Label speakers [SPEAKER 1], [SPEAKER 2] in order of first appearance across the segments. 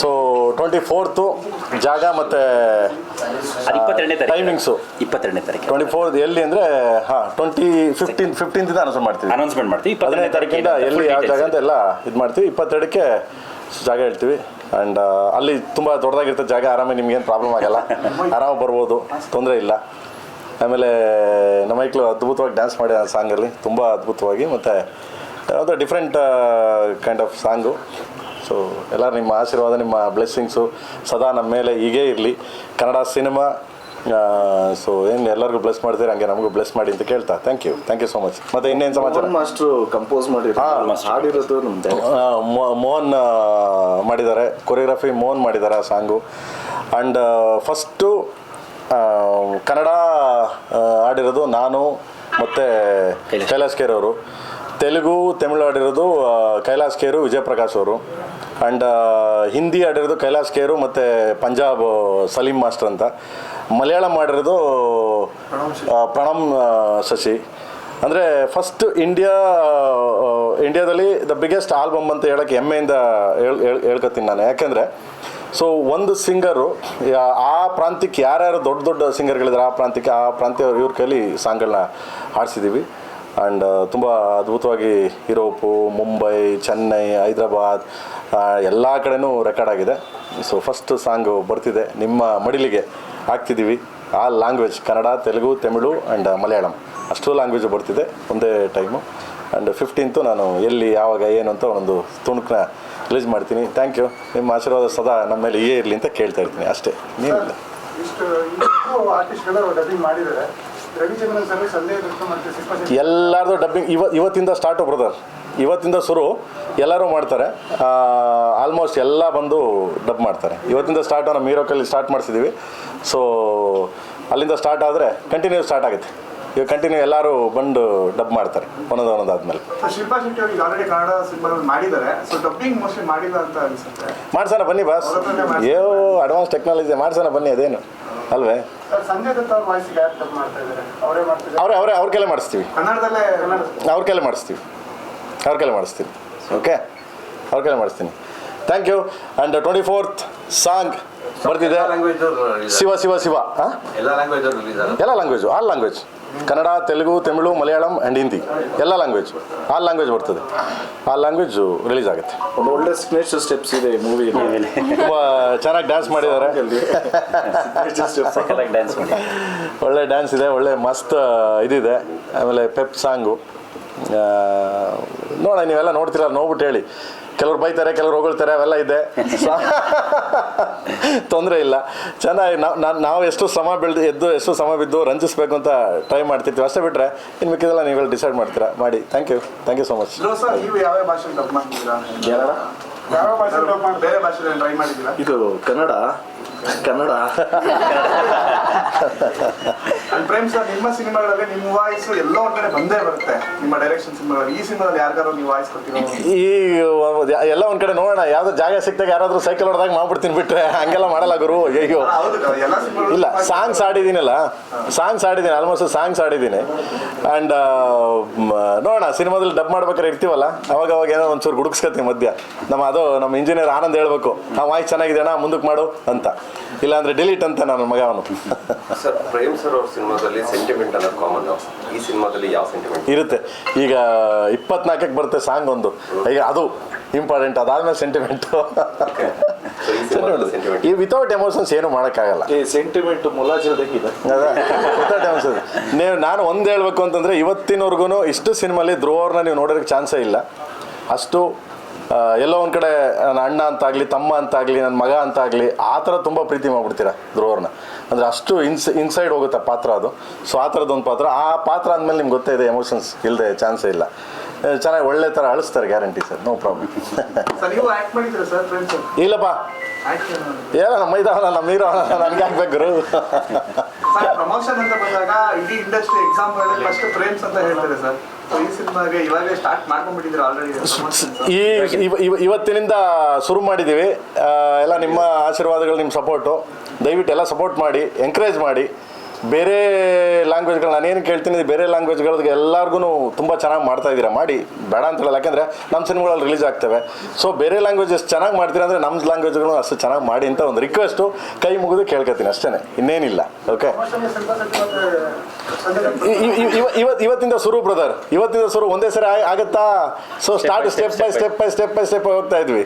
[SPEAKER 1] So twenty fourth ಜಾಗ ಮತ್ತು
[SPEAKER 2] ಅದು ಇಪ್ಪತ್ತೆರಡನೇ ತಾರೀಕು.
[SPEAKER 1] ಟೈಮಿಂಗ್ಸು
[SPEAKER 2] ಇಪ್ಪತ್ತೆರಡನೇ ತಾರೀಕು.
[SPEAKER 1] ಟ್ವೆಂಟಿ ಫೋರ್ ಎಲ್ಲಿ ಅಂದರೆ ಹಾಂ ಟ್ವೆಂಟಿ ಫಿಫ್ಟೀನ್ ಫಿಫ್ಟೀನ್ದಿಂದ ಅನೌನ್ಸ್ ಮಾಡ್ತೀವಿ.
[SPEAKER 2] ಅನೌನ್ಸ್ಮೆಂಟ್ ಮಾಡ್ತೀವಿ.
[SPEAKER 1] ಹದಿನೈದು ತಾರೀಕಿಂದ ಎಲ್ಲಿ ಯಾವ ಜಾಗ ಅಂತ ಎಲ್ಲ ಇದು ಮಾಡ್ತೀವಿ. ಇಪ್ಪತ್ತೆರಡಕ್ಕೆ ಜಾಗ ಹೇಳ್ತೀವಿ. ಆ್ಯಂಡ್ ಅಲ್ಲಿ ತುಂಬ ದೊಡ್ಡದಾಗಿರ್ತದೆ ಜಾಗ. ಆರಾಮಾಗಿ ನಿಮ್ಗೇನು ಪ್ರಾಬ್ಲಮ್ ಆಗಲ್ಲ. ಆರಾಮ ಬರ್ಬೋದು. ತೊಂದರೆ ಇಲ್ಲ. ಆಮೇಲೆ ನಮ್ಮ ಮೈಕ್ಳು ಅದ್ಭುತವಾಗಿ ಡ್ಯಾನ್ಸ್ ಮಾಡಿ ಆ ಸಾಂಗಲ್ಲಿ ತುಂಬ ಅದ್ಭುತವಾಗಿ ಮತ್ತು ಯಾವುದೋ different kind of song so ಎಲ್ಲ ನಿಮ್ಮ ಆಶೀರ್ವಾದ ನಿಮ್ಮ ಬ್ಲೆಸ್ಸಿಂಗ್ಸು ಸದಾ ನಮ್ಮ ಮೇಲೆ ಹೀಗೇ ಇರಲಿ. ಕನ್ನಡ ಸಿನಿಮಾ ಸೊ ಏನು ಎಲ್ಲರಿಗೂ ಬ್ಲೆಸ್ ಮಾಡ್ತೀರಿ ಹಂಗೆ ನಮಗೂ ಬ್ಲೆಸ್ ಮಾಡಿ ಅಂತ ಕೇಳ್ತಾ. Thank you thank you so much ಮತ್ತೆ ಇನ್ನೇನು ಸಮಾಚಾರ?
[SPEAKER 3] ಮಾಸ್ಟ್ರು ಕಂಪೋಸ್ ಮಾಡಿ ಹಾಡಿರೋದು
[SPEAKER 1] ಮೋಹನ್ ಮಾಡಿದ್ದಾರೆ. ಕೊರಿಯೋಗ್ರಫಿ ಮೋಹನ್ ಮಾಡಿದ್ದಾರೆ ಆ ಸಾಂಗು ಆ್ಯಂಡ್ ಫಸ್ಟು ಕನ್ನಡ ಹಾಡಿರೋದು ಆಡಿರೋದು ನಾನು ಮತ್ತು
[SPEAKER 2] ಕೈಲಾಶ್.
[SPEAKER 1] ಖೇರ್ ಅವರು. ತೆಲುಗು ತಮಿಳು ಆಡಿರೋದು ಕೈಲಾಸ್ ಖೇರು ವಿಜಯಪ್ರಕಾಶ್ ಅವರು. ಆ್ಯಂಡ್ ಹಿಂದಿ ಆಡಿರೋದು ಕೈಲಾಸ್ ಖೇರು ಮತ್ತು ಪಂಜಾಬ್ ಸಲೀಂ ಮಾಸ್ಟರ್ ಅಂತ. ಮಲಯಾಳಂ ಮಾಡಿರೋದು ಪ್ರಣಮ್ ಶಶಿ. ಅಂದರೆ ಫಸ್ಟ್ ಇಂಡಿಯಾ ಇಂಡಿಯಾದಲ್ಲಿ ದ ಬಿಗ್ಗೆಸ್ಟ್ ಆಲ್ಬಮ್ ಅಂತ ಹೇಳೋಕ್ಕೆ ಹೆಮ್ಮೆಯಿಂದ ಹೇಳ್ ಹೇಳ್- ಹೇಳ್ಕೊತೀನಿ ನಾನು. ಯಾಕೆಂದರೆ ಸೊ ಒಂದು ಸಿಂಗರು ಆ ಪ್ರಾಂತ್ಯಕ್ಕೆ ಯಾರ್ಯಾರು ದೊಡ್ಡ ದೊಡ್ಡ ಸಿಂಗರ್ಗಳಿದ್ದಾರೆ ಆ ಪ್ರಾಂತ್ಯಕ್ಕೆ ಆ ಪ್ರಾಂತ್ಯ ಇವ್ರ ಕೈಲಿ ಸಾಂಗ್ಗಳನ್ನ ಹಾಡಿಸಿದ್ದೀವಿ ಆ್ಯಂಡ್ ತುಂಬ ಅದ್ಭುತವಾಗಿ ಯುರೋಪು ಮುಂಬೈ ಚೆನ್ನೈ ಹೈದ್ರಾಬಾದ್ ಎಲ್ಲ ಕಡೆನೂ ರೆಕಾರ್ಡ್ ಆಗಿದೆ. ಸೊ ಫಸ್ಟ್ ಸಾಂಗು ಬರ್ತಿದೆ. ನಿಮ್ಮ ಮಡಿಲಿಗೆ ಹಾಕ್ತಿದ್ದೀವಿ. ಆ ಲ್ಯಾಂಗ್ವೇಜ್ ಕನ್ನಡ, ತೆಲುಗು, ತಮಿಳು ಆ್ಯಂಡ್ ಮಲಯಾಳಂ. ಅಷ್ಟು ಲ್ಯಾಂಗ್ವೇಜ್ ಬರ್ತಿದೆ ಒಂದೇ ಟೈಮು ಆ್ಯಂಡ್ ಫಿಫ್ಟೀನ್ತು ನಾನು ಎಲ್ಲಿ, ಯಾವಾಗ, ಏನು ಅಂತ ಒಂದು ತುಣುಕನ್ನ ರಿಲೀಸ್ ಮಾಡ್ತೀನಿ. ಥ್ಯಾಂಕ್ ಯು ನಿಮ್ಮ ಆಶೀರ್ವಾದ ಸದಾ ನಮ್ಮ ಮೇಲೆ ಇಯೇ ಇರಲಿ ಅಂತ ಕೇಳ್ತಾ ಇರ್ತೀನಿ ಅಷ್ಟೇ. ನೀನಿಲ್ಲ ಎಲ್ಲರದು ಡಬ್ಬಿಂಗ್ ಇವ ಇವತ್ತಿಂದ ಸ್ಟಾರ್ಟು ಬ್ರದರ್ ಇವತ್ತಿಂದ ಶುರು. ಎಲ್ಲರೂ ಮಾಡ್ತಾರೆ. ಆಲ್ಮೋಸ್ಟ್ ಎಲ್ಲ ಬಂದು ಡಬ್ ಮಾಡ್ತಾರೆ. ಇವತ್ತಿಂದ ಸ್ಟಾರ್ಟ್ ನಮ್ಮ ಮೀರೋಕಲ್ಲಿ ಸ್ಟಾರ್ಟ್ ಮಾಡಿಸಿದ್ದೀವಿ ಸೊ ಅಲ್ಲಿಂದ ಸ್ಟಾರ್ಟ್ ಆದರೆ ಕಂಟಿನ್ಯೂ ಸ್ಟಾರ್ಟ್ ಆಗುತ್ತೆ. ಈಗ ಕಂಟಿನ್ಯೂ ಎಲ್ಲರೂ ಬಂದು ಡಬ್ ಮಾಡ್ತಾರೆ ಒಂದೊಂದು ಒಂದೊಂದು ಆದಮೇಲೆ.
[SPEAKER 4] ಅನ್ಸುತ್ತೆ.
[SPEAKER 1] ಮಾಡ್ಸೋಣ ಬನ್ನಿ ಬಾಸ್ ಏ ಅಡ್ವಾನ್ಸ್ ಟೆಕ್ನಾಲಜಿ ಮಾಡ್ಸೋಣ ಬನ್ನಿ ಅದೇನು. ಅಲ್ವೇ?
[SPEAKER 4] ಅವ್ರ ಅವರೇ
[SPEAKER 1] ಅವರೇ ಕೈಲೇ ಮಾಡಿಸ್ತೀವಿ. ಅವ್ರ ಕೈಲೇ ಮಾಡಿಸ್ತೀವಿ. ಅವ್ರ ಕೈಲೇ ಮಾಡಿಸ್ತೀನಿ. ಓಕೆ ಅವ್ರ ಕೈಲೇ ಮಾಡಿಸ್ತೀನಿ. Thank you and twenty fourth song ಬರ್ತಿದೆ ಶಿವ ಶಿವ ಶಿವ. ಹಾಂ
[SPEAKER 5] ಎಲ್ಲ language
[SPEAKER 1] all language Kannada Telugu Tamil Malayalam and Hindi. ಎಲ್ಲ ಲ್ಯಾಂಗ್ವೇಜ್ ಆ ಲ್ಯಾಂಗ್ವೇಜ್ ಬರ್ತದೆ. ಆ ಲ್ಯಾಂಗ್ವೇಜ್ ರಿಲೀಸ್ ಆಗುತ್ತೆ.
[SPEAKER 3] ಒಂದು ಒಳ್ಳೆ ಸಿಗ್ನೇಚರ್ ಸ್ಟೆಪ್ಸ್ ಇದೆ ಮೂವಿ
[SPEAKER 1] ತುಂಬ ಚೆನ್ನಾಗಿ ಡ್ಯಾನ್ಸ್ ಮಾಡಿದ್ದಾರೆ. ಒಳ್ಳೆ ಡ್ಯಾನ್ಸ್ ಇದೆ ಒಳ್ಳೆ ಮಸ್ತ್ ಇದಿದೆ. ಆಮೇಲೆ ಪೆಪ್ ಸಾಂಗು ನೋಡ ನೀವೆಲ್ಲ ನೋಡ್ತೀರ ನೋಡ್ಬಿಟ್ಟು ಹೇಳಿ. ಕೆಲವ್ರು ಬೈತಾರೆ ಕೆಲವ್ರು ಹೊಗಳ್ತಾರೆ ಅವೆಲ್ಲ ಇದೆ. ತೊಂದರೆ ಇಲ್ಲ. ಚೆನ್ನಾಗಿ ನಾವು ನಾನು ನಾವು ಎಷ್ಟು ಶ್ರಮ ಬೆಳೆದು ಎದ್ದು ಎಷ್ಟು ಶ್ರಮ ಬಿದ್ದು ರಂಜಿಸ್ಬೇಕು ಅಂತ ಟ್ರೈ ಮಾಡ್ತಿರ್ತೀವಿ. ಅಷ್ಟೇ ಬಿಟ್ಟರೆ ಇನ್ನು ಮಿಕ್ಕಿದೆಲ್ಲ ನೀವೆಲ್ಲ ಡಿಸೈಡ್ ಮಾಡ್ತೀರಾ? ಮಾಡಿ. Thank you thank you so much
[SPEAKER 4] bro sir ನೀವು ಯಾವ ಭಾಷೆಲಿ ಡಬ್ ಮಾಡ್ತಿದ್ದೀರಾ? ಯಾವ ಭಾಷೆ ಬೇರೆ ಭಾಷೆಲಿ ಟ್ರೈ ಮಾಡಿದ್ದೀರಾ?
[SPEAKER 3] ಇದು ಕನ್ನಡ. ಕನ್ನಡ.
[SPEAKER 4] ಅಲ್ಲಿ ಪ್ರೇಮ್ ಸರ್ ನಿಮ್ಮ ಸಿನಿಮಾಗಳಲ್ಲಿ ನಿಮ್ಮ ವಾಯ್ಸ್ ಎಲ್ಲ ಒಂದ್ ಕಡೆ ಬಂದೇ ಬರುತ್ತೆ. ನಿಮ್ಮ ಡೈರೆಕ್ಷನ್ ಸಿನಿಮಾಗಳಲ್ಲಿ. ಈ ಸಿನಿಮಾದಲ್ಲಿ ಯಾರಿಗಾರು ನೀವು ವಾಯ್ಸ್ ಕೊಟ್ಟಿರೋ
[SPEAKER 1] ಈ, ಎಲ್ಲ ನೋಡೋಣ ಯಾವುದೋ ಜಾಗ ಸಿಕ್ತಾಗ ಯಾರಾದರೂ ಸೈಕಲ್ ಹೊಡೆದಾಗ ಮಾಡ್ಬಿಡ್ತೀನಿ ಬಿಟ್ರೆ ಹಂಗೆಲ್ಲ ಮಾಡಲ್ಲ ಗುರು. ಅಯ್ಯೋ ಇಲ್ಲ ಸಾಂಗ್ಸ್ ಆಡಿದ್ದೀನಲ್ಲ ಸಾಂಗ್ಸ್ ಆಡಿದ್ದೀನಿ ಆಲ್ಮೋಸ್ಟ್ ಸಾಂಗ್ಸ್ ಆಡಿದ್ದೀನಿ ಆ್ಯಂಡ್ ನೋಡೋಣ ಸಿನಿಮಾದಲ್ಲಿ ಡಬ್ ಮಾಡ್ಬೇಕಾದ್ರೆ ಇರ್ತೀವಲ್ಲ ಅವಾಗ ಅವಾಗ ಏನೋ ಒಂಚೂರು ಗುಡುಗಿಸ್ಕತ್ತೀನಿ ಮಧ್ಯ. ನಮ್ಮ ಅದು ನಮ್ಮ ಇಂಜಿನಿಯರ್ ಆನಂದ್ ಹೇಳ್ಬೇಕು ಆ ವಾಯ್ಸ್ ಚೆನ್ನಾಗಿದೆ ಅಣ್ಣ ಮುಂದಕ್ಕೆ ಮಾಡು ಅಂತ. ಇಲ್ಲಾಂದ್ರೆ ಡಿಲೀಟ್ ಅಂತ ನನ್ನ ಮಗ ಅವನು.
[SPEAKER 5] ಸರ್ ಪ್ರೇಮ್ ಸರ್ ಅವ್ರ ಸಿನಿಮಾದಲ್ಲಿ ಸೆಂಟಿಮೆಂಟ್ ಅನ್ನೋದು ಕಾಮನ್ ಈ ಸಿನಿಮಾದಲ್ಲಿ ಯಾವ ಸೆಂಟಿಮೆಂಟ್
[SPEAKER 1] ಇರುತ್ತೆ. ಈಗ ಇಪ್ಪತ್ನಾಲ್ಕಕ್ಕೆ ಬರುತ್ತೆ ಸಾಂಗ್ ಒಂದು. ಈಗ ಅದು ಇಂಪಾರ್ಟೆಂಟ್ ಅದಾದ್ಮೇಲೆ ಸೆಂಟಿಮೆಂಟು
[SPEAKER 5] ಸೆಂಟಿಮೆಂಟ್ ಈ
[SPEAKER 1] ವಿತೌಟ್ ಎಮೋಷನ್ಸ್ ಏನು ಮಾಡೋಕ್ಕಾಗಲ್ಲ.
[SPEAKER 3] ಈ ಸೆಂಟಿಮೆಂಟ್ ಮುಲಾಜಿಲ್ದಂಗಿದೆ
[SPEAKER 1] ನೀವು ನಾನು ಒಂದು ಹೇಳ್ಬೇಕು ಅಂತಂದರೆ ಇವತ್ತಿನವರೆಗೂ ಇಷ್ಟು ಸಿನಿಮಾಲಿ ಧ್ರುವವ್ರನ್ನ ನೀವು ನೋಡೋದಕ್ಕೆ ಚಾನ್ಸೇ ಇಲ್ಲ. ಅಷ್ಟು ಎಲ್ಲೋ ಒಂದು ಕಡೆ ನನ್ನ ಅಣ್ಣ ಅಂತಾಗಲಿ ತಮ್ಮ ಅಂತಾಗಲಿ ನನ್ನ ಮಗ ಅಂತಾಗಲಿ ಆ ಥರ ತುಂಬ ಪ್ರೀತಿ ಮಾಡ್ಬಿಡ್ತೀರ ಧ್ರುವವ್ರನ್ನ. ಅಂದರೆ ಅಷ್ಟು ಇನ್ಸ್ ಇನ್ಸೈಡ್ ಹೋಗುತ್ತೆ ಪಾತ್ರ ಅದು. ಸೊ ಆ ಥರದ್ದೊಂದು ಪಾತ್ರ. ಆ ಪಾತ್ರ ಅಂದಮೇಲೆ ನಿಮ್ಗೆ ಗೊತ್ತೇ ಇದೆ ಎಮೋಷನ್ಸ್ ಇಲ್ಲದೆ ಚಾನ್ಸೇ ಇಲ್ಲ. ಚೆನ್ನಾಗಿ ಒಳ್ಳೆ ಥರ ಅಳಿಸ್ತಾರೆ ಗ್ಯಾರಂಟಿ ಸರ್. ನೋ ಪ್ರಾಬ್ಲಮ್ ಇಲ್ಲಪ್ಪ. ಏನೋ ನಮ್ಮ ಇದಾವಲ್ಲ ನಮ್ಮ ಹೀರೋ ನನಗೆ ಹಾಕ್ಬೇಕು ಗುರು?
[SPEAKER 4] ಪ್ರಮೋಷನ್ ಅಂತ ಬಂದಾಗ ಇಡೀ ಇಂಡಸ್ಟ್ರಿ ಎಕ್ಸಾಮ್ ಫಸ್ಟ್ ಫ್ರೇಮ್ಸ್ ಅಂತ ಹೇಳ್ತಾರೆ ಸರ್. ಈ
[SPEAKER 1] ಇವತ್ತಿನಿಂದ ಶುರು ಮಾಡಿದ್ದೀವಿ. ಎಲ್ಲ ನಿಮ್ಮ ಆಶೀರ್ವಾದಗಳು ನಿಮ್ಮ ಸಪೋರ್ಟು ದಯವಿಟ್ಟು ಎಲ್ಲ ಸಪೋರ್ಟ್ ಮಾಡಿ ಎನ್ಕರೇಜ್ ಮಾಡಿ. ಬೇರೆ ಲ್ಯಾಂಗ್ವೇಜ್ಗಳು ನಾನೇನು ಕೇಳ್ತೀನಿ ಬೇರೆ ಲ್ಯಾಂಗ್ವೇಜ್ಗಳಿಗೆ ಎಲ್ಲರಿಗೂ ತುಂಬ ಚೆನ್ನಾಗಿ ಮಾಡ್ತಾ ಇದ್ದೀರಾ? ಮಾಡಿ ಬೇಡ ಅಂತ ಹೇಳಲ್ಲ. ಯಾಕೆಂದರೆ ನಮ್ಮ ಸಿನಿಮಾಗಳಲ್ಲಿ ರಿಲೀಸ್ ಆಗ್ತವೆ. ಸೊ ಬೇರೆ ಲ್ಯಾಂಗ್ವೇಜಸ್ ಚೆನ್ನಾಗಿ ಮಾಡ್ತೀರಾ ಅಂದರೆ ನಮ್ಮ ಲ್ಯಾಂಗ್ವೇಜ್ಗಳು ಅಷ್ಟು ಚೆನ್ನಾಗಿ ಮಾಡಿ ಅಂತ ಒಂದು ರಿಕ್ವೆಸ್ಟು ಕೈ ಮುಗಿದು ಕೇಳ್ಕೊತೀನಿ ಅಷ್ಟೇ ಇನ್ನೇನಿಲ್ಲ. ಓಕೆ ಇವತ್ತು ಇವತ್ತಿಂದ ಶುರು ಬ್ರದರ್ ಇವತ್ತಿಂದ ಶುರು ಒಂದೇ ಸರಿ ಆಗುತ್ತಾ? ಆಗತ್ತಾ so start step by step by step by step ಹೋಗ್ತಾ ಇದ್ವಿ.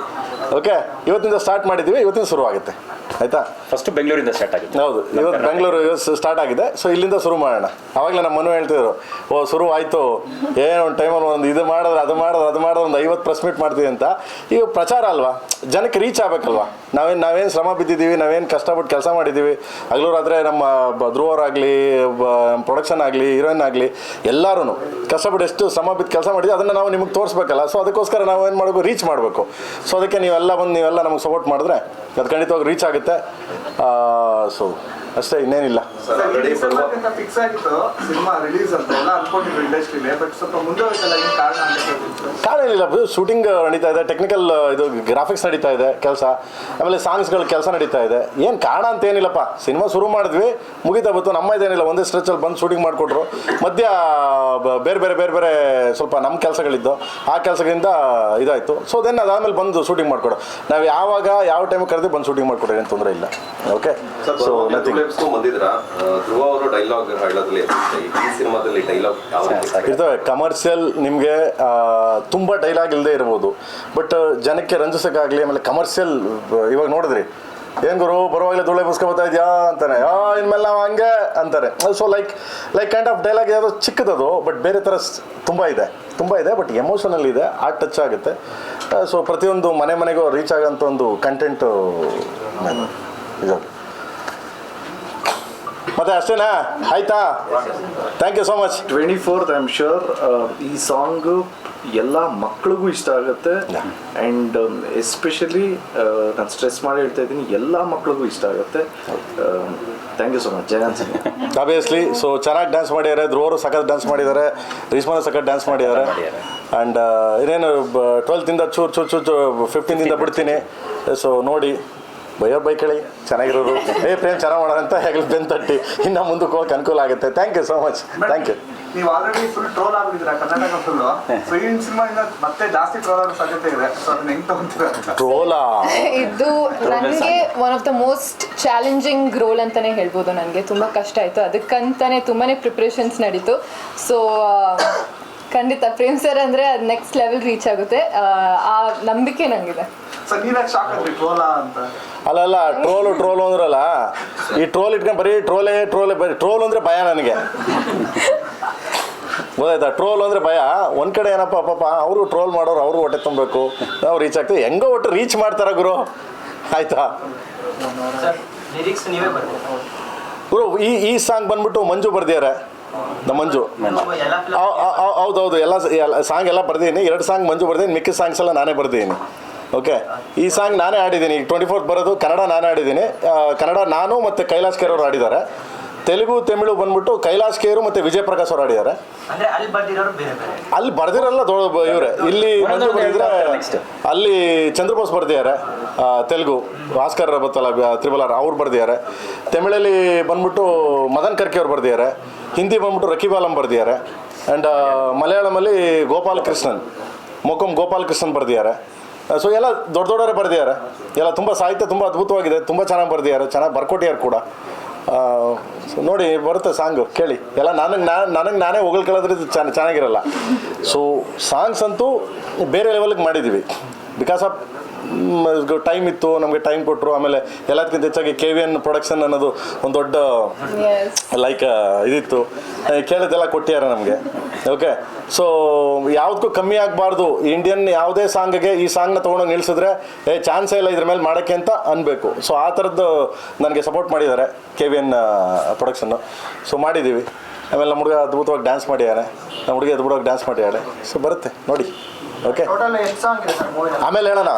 [SPEAKER 1] ಓಕೆ ಇವತ್ತಿಂದ ಸ್ಟಾರ್ಟ್ ಮಾಡಿದ್ವಿ ಇವತ್ತಿಂದ ಶುರು ಆಗುತ್ತೆ ಆಯ್ತಾ?
[SPEAKER 2] ಫಸ್ಟ್ ಬೆಂಗಳೂರಿಂದ ಸ್ಟಾರ್ಟ್ ಆಗಿದೆ
[SPEAKER 1] ಹೌದು ಇವತ್ತು ಬೆಂಗಳೂರು ಸ್ಟಾರ್ಟ್ ಆಗಿದೆ. ಸೊ ಇಲ್ಲಿಂದ ಶುರು ಮಾಡೋಣ. ಅವಾಗಲೇ ನಮ್ಮ ಮನು ಹೇಳ್ತಿದ್ರು ಓ ಶುರು ಆಯಿತು. ಏನೋ ಒಂದು ಟೈಮಲ್ಲಿ ಒಂದು ಇದು ಮಾಡಿದ್ರೆ ಅದು ಮಾಡಿದ್ರೆ ಅದು ಮಾಡಿದ್ರೆ ಒಂದು ಐವತ್ತು ಪ್ರೆಸ್ ಮೀಟ್ ಮಾಡ್ತೀವಿ ಅಂತ. ಈಗ ಪ್ರಚಾರ ಅಲ್ವಾ? ಜನಕ್ಕೆ ರೀಚ್ ಆಗಬೇಕಲ್ವಾ? ನಾವೇನು ನಾವೇನು ಶ್ರಮ ಬಿದ್ದಿದ್ದೀವಿ ನಾವೇನು ಕಷ್ಟಪಟ್ಟು ಕೆಲಸ ಮಾಡಿದ್ದೀವಿ. ಹಗಲು ರಾತ್ರಿ ನಮ್ಮ ಧ್ರುವರಾಗಲಿ ಪ್ರೊಡಕ್ಷನ್ ಆಗಲಿ ಹೀರೋಯಿನ್ ಆಗಲಿ ಎಲ್ಲರೂ ಕಷ್ಟಪಟ್ಟು ಎಷ್ಟು ಶ್ರಮ ಬಿದ್ದು ಕೆಲಸ ಮಾಡಿದ್ವಿ ಅದನ್ನು ನಾವು ನಿಮಗೆ ತೋರಿಸ್ಬೇಕಲ್ಲ. ಸೊ ಅದಕ್ಕೋಸ್ಕರ ನಾವು ಏನು ಮಾಡಬೇಕು? ರೀಚ್ ಮಾಡಬೇಕು. ಸೊ ಅದಕ್ಕೆ ನೀವೆಲ್ಲ ಬಂದು ನೀವೆಲ್ಲ ನಮಗೆ ಸಪೋರ್ಟ್ ಮಾಡಿದ್ರೆ ಅದು ಖಂಡಿತವಾಗಿ ರೀಚ್ ಆಗುತ್ತೆ. ಸೊ ಅಷ್ಟೇ ಇನ್ನೇನಿಲ್ಲ.
[SPEAKER 4] ಕಾರಣ ಅಂತ
[SPEAKER 1] ಕಾರಣ ಏನಿಲ್ಲ ಶೂಟಿಂಗ್ ನಡೀತಾ ಇದೆ ಟೆಕ್ನಿಕಲ್ ಇದು ಗ್ರಾಫಿಕ್ಸ್ ನಡೀತಾ ಇದೆ ಕೆಲಸ. ಆಮೇಲೆ ಸಾಂಗ್ಸ್ಗಳು ಕೆಲಸ ನಡೀತಾ ಇದೆ. ಏನು ಕಾರಣ ಅಂತ ಏನಿಲ್ಲಪ್ಪ. ಸಿನಿಮಾ ಶುರು ಮಾಡಿದ್ವಿ ಮುಗಿತಾ ಬಂತು ನಮ್ಮ ಇದೇನಿಲ್ಲ ಒಂದೇ ಸ್ಟ್ರೆಚಲ್ಲಿ ಬಂದು ಶೂಟಿಂಗ್ ಮಾಡಿಕೊಟ್ರು. ಮಧ್ಯ ಬ- ಬೇರೆ ಬೇರೆ ಬೇರೆ ಬೇರೆ ಸ್ವಲ್ಪ ನಮ್ಮ ಕೆಲಸಗಳಿದ್ದು ಆ ಕೆಲಸಗಳಿಂದ ಇದಾಯಿತು. ಸೊ ದೆನ್ ಅದಾದಮೇಲೆ ಬಂದು ಶೂಟಿಂಗ್ ಮಾಡಿಕೊಡು. ನಾವು ಯಾವಾಗ ಯಾವ ಟೈಮ್ ಕರೆದು ಬಂದು ಶೂಟಿಂಗ್ ಮಾಡಿಕೊಡ್ರಿ ಏನು ತೊಂದರೆ ಇಲ್ಲ. ಓಕೆ
[SPEAKER 5] ಸರ್
[SPEAKER 1] ಸೊ ನಥಿಂಗ್
[SPEAKER 5] ಕ್ಲಿಪ್ಸ್ಗೂ ಬಂದಿದ್ರ ಧ್ರುವ ಅವರು ಡೈಲಾಗ್ ಹೇಳೋದ್ರಲ್ಲಿ ಈ ಸಿನಿಮಾದಲ್ಲಿ ಡೈಲಾಗ್ ಯಾವ ರೀತಿ
[SPEAKER 1] ಇರ್ತವೆ. ಕಮರ್ಷಿಯಲ್ ನಿಮಗೆ ತುಂಬ ಡೈಲಾಗ್ ಇಲ್ಲದೆ ಇರ್ಬೋದು. ಬಟ್ ಜನಕ್ಕೆ ರಂಜಿಸೋಕ್ಕಾಗಲಿ ಆಮೇಲೆ ಕಮರ್ಷಿಯಲ್ ಇವಾಗ ನೋಡಿದ್ರಿ. ಏನ್ ಗುರು ಬರುವಾಗಲೇ ಧೂಳೆ ಬುಸ್ಕೊ ಬರ್ತಾ ಇದೆಯಾ ಅಂತಾನೆ. ಆ ಇನ್ಮೇಲೆ ನಾವು ಹಂಗೆ ಅಂತಾರೆ. So like like kind of dialogue ಯಾವುದೋ ಚಿಕ್ಕದದು ಬಟ್ ಬೇರೆ ಥರ ಸ್- ತುಂಬ ಇದೆ. ತುಂಬ ಇದೆ ಬಟ್ ಎಮೋಷನಲ್ ಇದೆ. ಆ ಟಚ್ ಆಗುತ್ತೆ. ಸೊ ಪ್ರತಿಯೊಂದು ಮನೆ ಮನೆಗೂ ರೀಚ್ ಆಗೋಂಥ ಒಂದು ಕಂಟೆಂಟು ಇದು. ಮತ್ತೆ ಅಷ್ಟೇನಾ? ಆಯ್ತಾ? Thank you so much
[SPEAKER 3] twenty fourth I am sure ಈ ಸಾಂಗ್ ಎಲ್ಲ ಮಕ್ಳಿಗೂ ಇಷ್ಟ ಆಗುತ್ತೆ. ಆ್ಯಂಡ್ ಎಸ್ಪೆಷಲಿ ನಾನು ಸ್ಟ್ರೆಸ್ ಮಾಡಿ ಹೇಳ್ತಾ ಇದ್ದೀನಿ ಎಲ್ಲ ಮಕ್ಳಿಗೂ ಇಷ್ಟ ಆಗುತ್ತೆ. Thank you so much Jayant Singh
[SPEAKER 1] obviously so ಚೆನ್ನಾಗಿ ಡ್ಯಾನ್ಸ್ ಮಾಡಿದ್ದಾರೆ ಧ್ರುವರು ಸಖತ್ ಡ್ಯಾನ್ಸ್ ಮಾಡಿದ್ದಾರೆ ರಿಸ್ಮಾನ ಸಖತ್ ಡ್ಯಾನ್ಸ್ ಮಾಡಿದ್ದಾರೆ ಆ್ಯಂಡ್ ಇನ್ನೇನು ಟ್ವೆಲ್ತಿಂದ ಚೂರು ಚೂರು ಚೂರು ಚೂರು ಫಿಫ್ಟೀನಿಂದ ಬಿಡ್ತೀನಿ. ಸೊ ನೋಡಿ ಬೈಯೋರ್ ಬೈಕ್ ಹೇಳಿ ಚೆನ್ನಾಗಿರೋರು ಏ ಪ್ರೇಮ್ ಚೆನ್ನಾಗಿ ಮಾಡೋಣ ಅಂತ ಹೇಗೆ ಬೆನ್ ತಟ್ಟಿ. ಇನ್ನು ಮುಂದಕ್ಕೆ ಹೋಗಕ್ಕೆ ಅನುಕೂಲ ಆಗುತ್ತೆ. Thank you so much thank you
[SPEAKER 4] ನೀವು ಆಲ್ರೆಡಿ ಫುಲ್ ಟ್ರೋಲ್ ಆಗ್ಬಿಟ್ಟಿದ್ರ ಕರ್ನಾಟಕ ಫುಲ್ ಸೊ ಈ ಸಿನಿಮಾದಿಂದ ಮತ್ತೆ ಜಾಸ್ತಿ ಟ್ರೋಲ್ ಆಗೋ ಸಾಧ್ಯತೆ ಇದೆ. ಸೊ ಅದನ್ನ ಹೆಂಗ್ ತಗೊಂತೀರಾ
[SPEAKER 1] ಟ್ರೋಲಾ
[SPEAKER 6] ಇದು ನನಗೆ one of the most challenging role ಅಂತಾನೆ ಹೇಳ್ಬೋದು ನನಗೆ. ತುಂಬ ಕಷ್ಟ ಆಯಿತು. ಅದಕ್ಕಂತಾನೆ ತುಂಬಾನೇ ಪ್ರಿಪ್ರೇಷನ್ಸ್ ನಡೀತು. ಸೊ ಖಂಡಿತ ಪ್ರೇಮ್ ಸರ್ ಅಂದರೆ ಅದು ನೆಕ್ಸ್ಟ್ ಲೆವೆಲ್ ರೀಚ್ ಆಗುತ್ತೆ. ಆ, ಆ ನಂಬಿಕೆ ನನಗಿದೆ
[SPEAKER 4] ಸೊ ನೀವ್ಯಾಕೆ ಶಾಕ್ ಅಂತ.
[SPEAKER 1] ಅಲ್ಲ ಅಲ್ಲ ಟ್ರೋಲ್ ಟ್ರೋಲ್ ಅಂದ್ರಲ್ಲ ಈ ಟ್ರೋಲ್ ಇಟ್ಕೊಂಡು ಬರೀ ಟ್ರೋಲೇ ಟ್ರೋಲೇ ಬರೀ ಟ್ರೋಲ್ ಅಂದರೆ ಭಯ ನನಗೆ. ಗೊತ್ತಾಯ್ತಾ? ಟ್ರೋಲ್ ಅಂದರೆ ಭಯ. ಒಂದು ಕಡೆ ಏನಪ್ಪ ಪಾಪ ಅವರು ಟ್ರೋಲ್ ಮಾಡೋರು ಅವರು ಹೊಟ್ಟೆ ತುಂಬಬೇಕು. ನಾವು ರೀಚ್ ಆಗ್ತೀವಿ. ಹೆಂಗೋ ಒಟ್ಟು ರೀಚ್ ಮಾಡ್ತಾರ ಗುರು. ಆಯ್ತಾ?
[SPEAKER 7] ಲಿರಿಕ್ಸ್ ನೀವೇ ಬರ್ತೀರಾ?
[SPEAKER 1] ಗುರು ಈ ಈ ಸಾಂಗ್ ಬಂದ್ಬಿಟ್ಟು ಮಂಜು ಬರ್ದಿದ್ದಾರೆ ನಮ್ಮ ಮಂಜು. ಹೌದೌದು. ಎಲ್ಲ ಸಾಂಗ್ ಎಲ್ಲ ಬರ್ದಿದ್ದೀನಿ. ಎರಡು ಸಾಂಗ್ ಮಂಜು ಬರ್ದಿದ್ದೀನಿ. ಮಿಕ್ಕಿದ ಸಾಂಗ್ಸ್ ಎಲ್ಲ ನಾನೇ ಬರ್ದಿದ್ದೀನಿ. ಓಕೆ ಈ ಸಾಂಗ್ ನಾನೇ ಆಡಿದ್ದೀನಿ ಈಗ ಟ್ವೆಂಟಿ ಫೋರ್ ಬರೋದು ಕನ್ನಡ ನಾನೇ ಆಡಿದ್ದೀನಿ ಕನ್ನಡ ನಾನು ಮತ್ತು ಕೈಲಾಶ್ ಕೇರ್ ಅವರು ಆಡಿದ್ದಾರೆ ತೆಲುಗು ತಮಿಳು ಬಂದ್ಬಿಟ್ಟು ಕೈಲಾಶ್ ಕೇರು ಮತ್ತು ವಿಜಯ್ ಪ್ರಕಾಶ್ ಅವರು ಆಡಿದ್ದಾರೆ
[SPEAKER 7] ಅಲ್ಲಿ
[SPEAKER 1] ಬರ್ದಿರಲ್ಲ ದೊಡ್ಡ ಇವರೇ. ಇಲ್ಲಿ ಅಲ್ಲಿ ಚಂದ್ರಬೋಸ್ ಬರ್ದಿದ್ದಾರೆ. ತೆಲುಗು. ಭಾಸ್ಕರ್ ಬತ್ತಲ್ಲ ಬ- ತ್ರಿಬಲಾರ್ ಅವ್ರು ಬರ್ದಿದ್ದಾರೆ. ತಮಿಳಲ್ಲಿ ಬಂದ್ಬಿಟ್ಟು ಮದನ್ ಕರ್ಕಿ ಅವ್ರು ಬರ್ದಿದ್ದಾರೆ. ಹಿಂದಿ ಬಂದ್ಬಿಟ್ಟು ರಕಿಬಾಲಂ ಬರ್ದಿದ್ದಾರೆ. ಆ್ಯಂಡ್ ಮಲಯಾಳಮಲ್ಲಿ ಗೋಪಾಲ್ ಕೃಷ್ಣನ್ ಮೊಕಂ ಗೋಪಾಲ್ ಕೃಷ್ಣನ್ ಬರ್ದಿದ್ದಾರೆ. ಸೊ ಎಲ್ಲ ದೊಡ್ಡ ದೊಡ್ಡವರೇ ಬರೆದಿದ್ದಾರೆ. ಎಲ್ಲ ತುಂಬ ಸಾಹಿತ್ಯ ತುಂಬ ಅದ್ಭುತವಾಗಿದೆ, ತುಂಬ ಚೆನ್ನಾಗಿ ಬರೆದಿದ್ದಾರೆ, ಚೆನ್ನಾಗಿ ಬರ್ಕೊಟ್ಟಿದ್ದಾರೆ ಕೂಡ. ನೋಡಿ, ಬರುತ್ತೆ ಸಾಂಗು ಕೇಳಿ. ಎಲ್ಲ ನನಗೆ ನಾನು ನನಗೆ ನಾನೇ ಹೊಗಳ್ಕೊಳ್ಳೋದ್ರೆ ಚೆನ್ನ, ಚೆನ್ನಾಗಿರಲ್ಲ. ಸೊ ಸಾಂಗ್ಸ್ ಅಂತೂ ಬೇರೆ ಲೆವೆಲ್ಗೆ ಮಾಡಿದ್ದೀವಿ ಬಿಕಾಸ್ ಆಫ್ ಟೈಮ್ ಇತ್ತು ನಮಗೆ ಟೈಮ್ ಕೊಟ್ಟರು ಆಮೇಲೆ ಎಲ್ಲದಕ್ಕಿಂತ ಹೆಚ್ಚಾಗಿ ಕೆ ವಿ ಎನ್ ಪ್ರೊಡಕ್ಷನ್ ಅನ್ನೋದು ಒಂದು ದೊಡ್ಡ ಲೈಕ್ ಇದಿತ್ತು. ಕೇಳಿದ್ದೆಲ್ಲ ಕೊಟ್ಟಿದ್ದಾರೆ ನಮಗೆ. ಓಕೆ ಸೊ ಯಾವುದಕ್ಕೂ ಕಮ್ಮಿ ಆಗಬಾರ್ದು. ಇಂಡಿಯನ್ ಯಾವುದೇ ಸಾಂಗ್ಗೆ ಈ ಸಾಂಗ್ನ ತೊಗೊಂಡೋಗಿ ನಿಲ್ಲಿಸಿದ್ರೆ ಏ ಚಾನ್ಸೇ ಇಲ್ಲ ಇದ್ರ ಮೇಲೆ ಮಾಡೋಕ್ಕೆ ಅಂತ ಅನ್ಬೇಕು. ಸೊ ಆ ಥರದ್ದು ನನಗೆ ಸಪೋರ್ಟ್ ಮಾಡಿದ್ದಾರೆ K V N production so ಮಾಡಿದ್ದೀವಿ ಆಮೇಲೆ ನಮ್ಮ ಹುಡುಗ ಅದ್ಭುತವಾಗಿ ಡ್ಯಾನ್ಸ್ ಮಾಡಿದ್ದಾರೆ ನಮ್ಮ ಹುಡುಗಿ ಅದ್ಭುತವಾಗಿ ಡ್ಯಾನ್ಸ್ ಮಾಡಿದ್ದಾರೆ ಸೊ ಬರುತ್ತೆ. ನೋಡಿ. ಓಕೆ ಆಮೇಲೆ ಹೇಳೋಣ.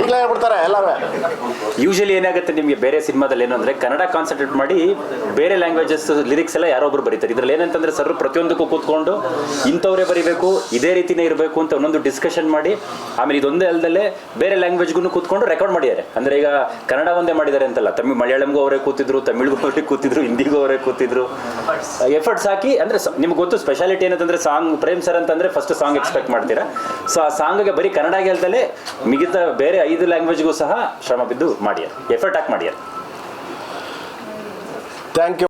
[SPEAKER 1] ಈಗಲೇ ಹೇಳ್ಬಿಡ್ತಾರೆ ಎಲ್ಲವೇ
[SPEAKER 2] ಯೂಶಲಿ ಏನಾಗುತ್ತೆ ನಿಮಗೆ ಬೇರೆ ಸಿನಿಮಾದಲ್ಲಿ ಏನು ಅಂದರೆ ಕನ್ನಡ ಕಾನ್ಸಂಟ್ರೇಟ್ ಮಾಡಿ ಬೇರೆ ಲ್ಯಾಂಗ್ವೇಜಸ್ ಲಿರಿಕ್ಸ್ ಎಲ್ಲ ಯಾರೊಬ್ರು ಬರೀತಾರೆ. ಇದ್ರಲ್ಲಿ ಏನಂತಂದ್ರೆ ಸರ್ ಪ್ರತಿಯೊಂದಕ್ಕೂ ಕೂತ್ಕೊಂಡು ಇಂಥವ್ರೇ ಬರೀಬೇಕು ಇದೇ ರೀತಿನೇ ಇರಬೇಕು ಅಂತ ಒಂದೊಂದು ಡಿಸ್ಕಷನ್ ಮಾಡಿ ಆಮೇಲೆ ಇದೊಂದೇ ಅಲ್ಲದಲ್ಲೇ ಬೇರೆ ಲ್ಯಾಂಗ್ವೇಜ್ಗೂ ಕೂತ್ಕೊಂಡು ರೆಕಾರ್ಡ್ ಮಾಡಿದ್ದಾರೆ. ಅಂದ್ರೆ ಈಗ ಕನ್ನಡ ಒಂದೇ ಮಾಡಿದ್ದಾರೆ ಅಂತಲ್ಲ. ತಮಿಳ್ ಮಲಯಾಳಂಗೂ ಅವರೇ ಕೂತಿದ್ರು ತಮಿಳ್ಗೂ ಅವರೇ ಕೂತಿದ್ರು ಹಿಂದಿಗೂ ಅವರೇ ಕೂತಿದ್ರು. ಎಫರ್ಟ್ಸ್ ಹಾಕಿ ಅಂದ್ರೆ ನಿಮ್ಗೆ ಗೊತ್ತು ಸ್ಪೆಷಾಲಿಟಿ ಏನಂತಂದ್ರೆ ಸಾಂಗ್ ಪ್ರೇಮ್ ಸರ್ ಅಂತಂದ್ರೆ ಫಸ್ಟ್ ಸಾಂಗ್ ಎಕ್ಸ್ಪೆಕ್ಟ್ ಮಾಡ್ತೀರಾ. ಸೊ ಆ ಸಾಂಗ್ಗೆ ಬರೀ ಕನ್ನಡ ಗೆಲ್ದಲೇ ಮಿಗಿತ ಬೇರೆ ಐದು ಲ್ಯಾಂಗ್ವೇಜ್ಗೂ ಸಹ ಶ್ರಮ ಬಿದ್ದು ಮಾಡ್ಯಾರ. ಎಫರ್ಟ್ ಹಾಕಿ ಮಾಡ್ಯಾರ.
[SPEAKER 1] Thank you